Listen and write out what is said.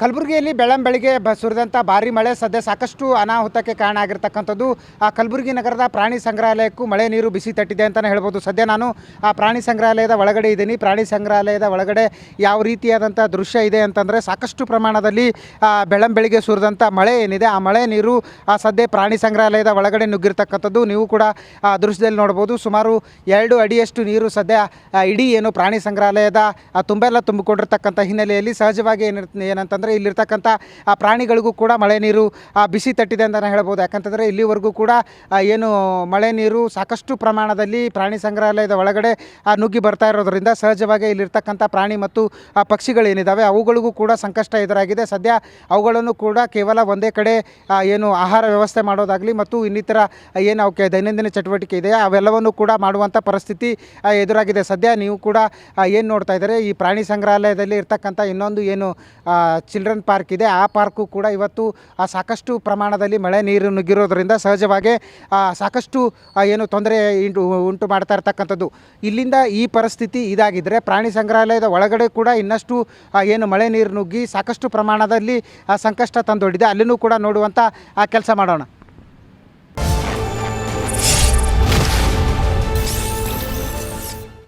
ಕಲಬುರಗಿಯಲ್ಲಿ ಬೆಳ್ಳಂಬೆಳಿಗ್ಗೆ ಬ ಸುರಿದಂಥ ಭಾರಿ ಮಳೆ. ಸದ್ಯ ಸಾಕಷ್ಟು ಅನಾಹುತಕ್ಕೆ ಕಾರಣ ಆಗಿರ್ತಕ್ಕಂಥದ್ದು. ಆ ಕಲಬುರಗಿ ನಗರದ ಪ್ರಾಣಿ ಸಂಗ್ರಹಾಲಯಕ್ಕೂ ಮಳೆ ನೀರು ಬಿಸಿ ತಟ್ಟಿದೆ ಅಂತಲೇ ಹೇಳ್ಬೋದು. ಸದ್ಯ ನಾನು ಆ ಪ್ರಾಣಿ ಸಂಗ್ರಹಾಲಯದ ಒಳಗಡೆ ಇದ್ದೀನಿ. ಪ್ರಾಣಿ ಸಂಗ್ರಹಾಲಯದ ಒಳಗಡೆ ಯಾವ ರೀತಿಯಾದಂಥ ದೃಶ್ಯ ಇದೆ ಅಂತಂದರೆ ಸಾಕಷ್ಟು ಪ್ರಮಾಣದಲ್ಲಿ ಬೆಳಂ ಬೆಳಿಗ್ಗೆ ಸುರಿದಂಥ ಮಳೆ ಏನಿದೆ, ಆ ಮಳೆ ನೀರು, ಆ, ಸದ್ಯ ಪ್ರಾಣಿ ಸಂಗ್ರಹಾಲಯದ ಒಳಗಡೆ ನುಗ್ಗಿರ್ತಕ್ಕಂಥದ್ದು. ನೀವು ಕೂಡ, ಆ, ದೃಶ್ಯದಲ್ಲಿ ನೋಡ್ಬೋದು. ಸುಮಾರು ಎರಡು ಅಡಿಯಷ್ಟು ನೀರು ಸದ್ಯ ಇಡೀ ಏನು ಪ್ರಾಣಿ ಸಂಗ್ರಹಾಲಯದ ತುಂಬೆಲ್ಲ ತುಂಬಿಕೊಂಡಿರ್ತಕ್ಕಂಥ ಹಿನ್ನೆಲೆಯಲ್ಲಿ ಸಹಜವಾಗಿ ಏನಿರ್ ಏನಂತಂದರೆ ಇಲ್ಲಿರ್ತಕ್ಕಂಥ ಆ ಪ್ರಾಣಿಗಳಿಗೂ ಕೂಡ ಮಳೆ ನೀರು ಬಿಸಿ ತಟ್ಟಿದೆ ಅಂತಲೇ ಹೇಳ್ಬೋದು. ಯಾಕಂತಂದರೆ ಇಲ್ಲಿವರೆಗೂ ಕೂಡ ಏನು ಮಳೆ ನೀರು ಸಾಕಷ್ಟು ಪ್ರಮಾಣದಲ್ಲಿ ಪ್ರಾಣಿ ಸಂಗ್ರಹಾಲಯದ ಒಳಗಡೆ ನುಗ್ಗಿ ಬರ್ತಾ ಇರೋದ್ರಿಂದ ಸಹಜವಾಗಿ ಇಲ್ಲಿರ್ತಕ್ಕಂಥ ಪ್ರಾಣಿ ಮತ್ತು ಆ, ಪಕ್ಷಿಗಳೇನಿದ್ದಾವೆ ಅವುಗಳಿಗೂ ಕೂಡ ಸಂಕಷ್ಟ ಎದುರಾಗಿದೆ. ಸದ್ಯ ಅವುಗಳನ್ನು ಕೂಡ ಕೇವಲ ಒಂದೇ ಕಡೆ ಏನು ಆಹಾರ ವ್ಯವಸ್ಥೆ ಮಾಡೋದಾಗಲಿ ಮತ್ತು ಇನ್ನಿತರ ಏನು ಅವಕ್ಕೆ ದೈನಂದಿನ ಚಟುವಟಿಕೆ ಇದೆ ಅವೆಲ್ಲವನ್ನು ಕೂಡ ಮಾಡುವಂಥ ಪರಿಸ್ಥಿತಿ ಎದುರಾಗಿದೆ. ಸದ್ಯ ನೀವು ಕೂಡ ಏನು ನೋಡ್ತಾ ಇದ್ದಾರೆ ಈ ಪ್ರಾಣಿ ಸಂಗ್ರಹಾಲಯದಲ್ಲಿ ಇರ್ತಕ್ಕಂಥ ಇನ್ನೊಂದು ಏನು ಚಿಲ್ಡ್ರನ್ ಪಾರ್ಕ್ ಇದೆ. ಆ ಪಾರ್ಕು ಕೂಡ ಇವತ್ತು ಸಾಕಷ್ಟು ಪ್ರಮಾಣದಲ್ಲಿ ಮಳೆ ನೀರು ನುಗ್ಗಿರೋದ್ರಿಂದ ಸಹಜವಾಗಿ ಸಾಕಷ್ಟು ಏನು ತೊಂದರೆ ಉಂಟು ಮಾಡ್ತಾ ಇರ್ತಕ್ಕಂಥದ್ದು. ಇಲ್ಲಿಂದ ಈ ಪರಿಸ್ಥಿತಿ ಇದಾಗಿದ್ದರೆ ಪ್ರಾಣಿ ಸಂಗ್ರಹಾಲಯದ ಒಳಗಡೆ ಕೂಡ ಇನ್ನಷ್ಟು ಏನು ಮಳೆ ನೀರು ನುಗ್ಗಿ ಸಾಕಷ್ಟು ಪ್ರಮಾಣದಲ್ಲಿ ಸಂಕಷ್ಟ ತಂದೊಡ್ಡಿದೆ. ಅಲ್ಲಿನೂ ಕೂಡ ನೋಡುವಂಥ ಕೆಲಸ ಮಾಡೋಣ.